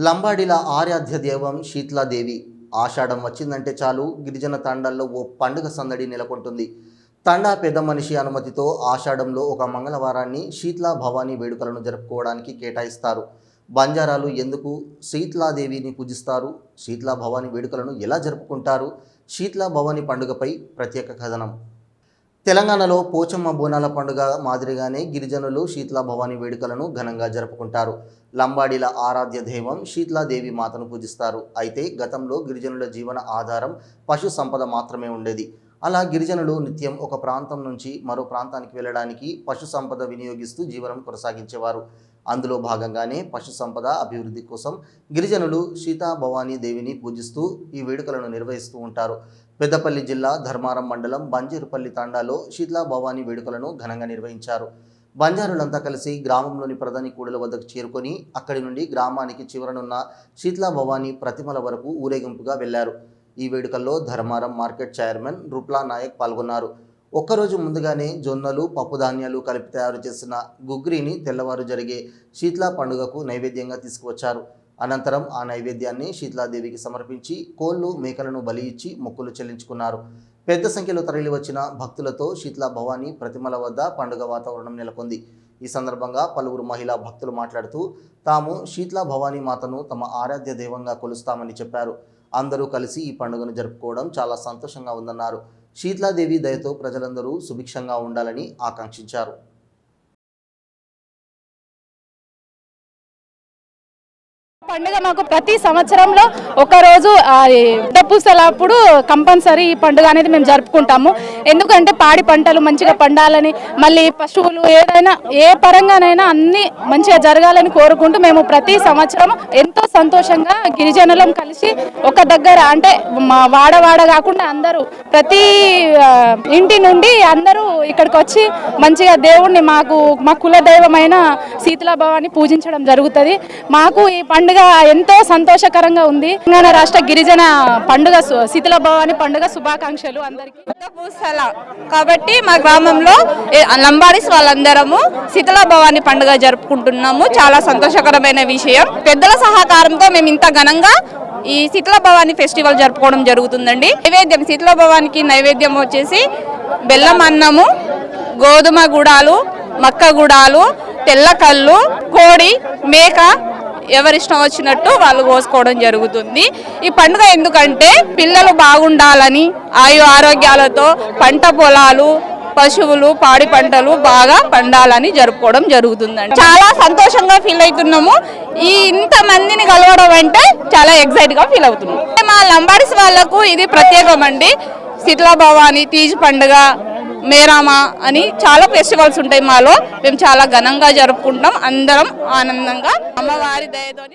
లంబాడిల ఆరాధ్య దేవం శీతలాదేవి. ఆషాఢం వచ్చిందంటే చాలు. గిరిజన తండాల్లో ఓ పండుగ సందడి నెలకొంటుంది. తండా పెద్ద మనిషి అనుమతితో ఆషాఢంలో ఒక మంగళవారాన్ని శీతలా భవానీ వేడుకలను జరుపుకోవడానికి కేటాయిస్తారు. బంజారాలు ఎందుకు? శీతలాదేవిని పూజిస్తారు. శీతలా భవానీ వేడుకలను ఎలా జరుపుకుంటారు? శీతలా భవానీ పండుగపై ప్రత్యేక కథనం. తెలంగాణలో పోచమ్మ బోనాల పండుగ మాదిరిగానే గిరిజనులు శీతలా భవాని వేడుకలను ఘనంగా జరుపుకుంటారు. లంబాడీల ఆరాధ్య దైవం శీతలాదేవి మాతను పూజిస్తారు. అయితే గతంలో గిరిజనుల జీవన ఆధారం పశు సంపద మాత్రమే ఉండేది. అలా గిరిజనులు నిత్యం ఒక ప్రాంతం నుంచి మరో ప్రాంతానికి వెళ్ళడానికి పశు సంపద వినియోగిస్తూ జీవనం కొనసాగించేవారు. అందులో భాగంగానే పశు సంపద అభివృద్ధి కోసం గిరిజనులు సీతా భవానీ దేవిని పూజిస్తూ ఈ వేడుకలను నిర్వహిస్తూ ఉంటారు. పెద్దపల్లి జిల్లా ధర్మారం మండలం బంజేరుపల్లి తాండాలో శీతలా భవానీ వేడుకలను ఘనంగా నిర్వహించారు. బంజారులంతా కలిసి గ్రామంలోని ప్రధాని కూడల వద్దకు చేరుకొని అక్కడి నుండి గ్రామానికి చివరనున్న శీతలా భవానీ ప్రతిమల వరకు ఊరేగింపుగా వెళ్ళారు. ఈ వేడుకల్లో ధర్మారం మార్కెట్ చైర్మన్ రూప్లా నాయక్ పాల్గొన్నారు. ఒక్కరోజు ముందుగానే జొన్నలు పప్పుధాన్యాలు కలిపి తయారు చేసిన గుగ్రీని తెల్లవారు జరిగే శీతలా పండుగకు నైవేద్యంగా తీసుకువచ్చారు. అనంతరం ఆ నైవేద్యాన్ని శీతలాదేవికి సమర్పించి కోళ్ళు మేకలను బలి ఇచ్చి మొక్కులు చెల్లించుకున్నారు. పెద్ద సంఖ్యలో తరలివచ్చిన భక్తులతో శీతలా భవానీ ప్రతిమల వద్ద పండుగ వాతావరణం నెలకొంది. ఈ సందర్భంగా పలువురు మహిళా భక్తులు మాట్లాడుతూ తాము శీతలా భవానీ మాతను తమ ఆరాధ్య దైవంగా కొలుస్తామని చెప్పారు. అందరూ కలిసి ఈ పండుగను జరుపుకోవడం చాలా సంతోషంగా ఉందన్నారు. శీత్లాదేవి దయతో ప్రజలందరూ సుభిక్షంగా ఉండాలని ఆకాంక్షించారు. పండుగ మాకు ప్రతి సంవత్సరంలో ఒకరోజు రోజు కంపల్సరీ ఈ పండుగ అనేది మేము జరుపుకుంటాము. ఎందుకంటే పాడి పంటలు మంచిగా పండాలని మళ్ళీ పశువులు ఏదైనా ఏ పరంగానైనా అన్ని మంచిగా జరగాలని కోరుకుంటూ మేము ప్రతి సంవత్సరం ఎంతో సంతోషంగా గిరిజనులం కలిసి ఒక దగ్గర అంటే మా వాడవాడ కాకుండా అందరూ ప్రతి ఇంటి నుండి అందరూ ఇక్కడికి వచ్చి మంచిగా దేవుణ్ణి మాకు మా కుల దైవమైన శీతలా పూజించడం జరుగుతుంది. మాకు ఈ పండుగ పండుగ ఎంతో సంతోషకరంగా ఉంది. తెలంగాణ రాష్ట్ర గిరిజన పండుగ సు- భవాని పండుగ శుభాకాంక్షలు అందరికీ. పూసల. కాబట్టి మా గ్రామంలో లంబాడిస్ లంబాడీస్ వాళ్ళందరము శిథిల భవాని పండుగ జరుపుకుంటున్నాము. చాలా సంతోషకరమైన విషయం. పెద్దల సహకారంతో మేము ఇంత ఘనంగా ఈ శీతల భవాని ఫెస్టివల్ జరుపుకోవడం జరుగుతుందండి. నైవేద్యం శీతల భవానికి నైవేద్యం వచ్చేసి బెల్లం అన్నము గోధుమ గుడాలు మక్క గుడాలు తెల్ల కళ్ళు కోడి మేక ఎవరిష్టం వచ్చినట్టు వాళ్ళు కోసుకోవడం జరుగుతుంది. ఈ పండుగ ఎందుకంటే పిల్లలు బాగుండాలని ఆయు ఆరోగ్యాలతో పంట పొలాలు పశువులు పాడి పంటలు బాగా పండాలని జరుపుకోవడం జరుగుతుందండి. చాలా సంతోషంగా ఫీల్ అవుతున్నాము. ఈ ఇంత మందిని కలవడం అంటే చాలా ఎక్సైట్గా ఫీల్ అవుతున్నాం. మా లంబాడిస్ వాళ్ళకు ఇది ప్రత్యేకం అండి శీతలా భవాని తీజ్ పండుగ మేరామా అని చాలా ఫెస్టివల్స్ ఉంటాయి మాలో. మేము చాలా ఘనంగా జరుపుకుంటాం. అందరం ఆనందంగా. అమ్మవారి దయతోని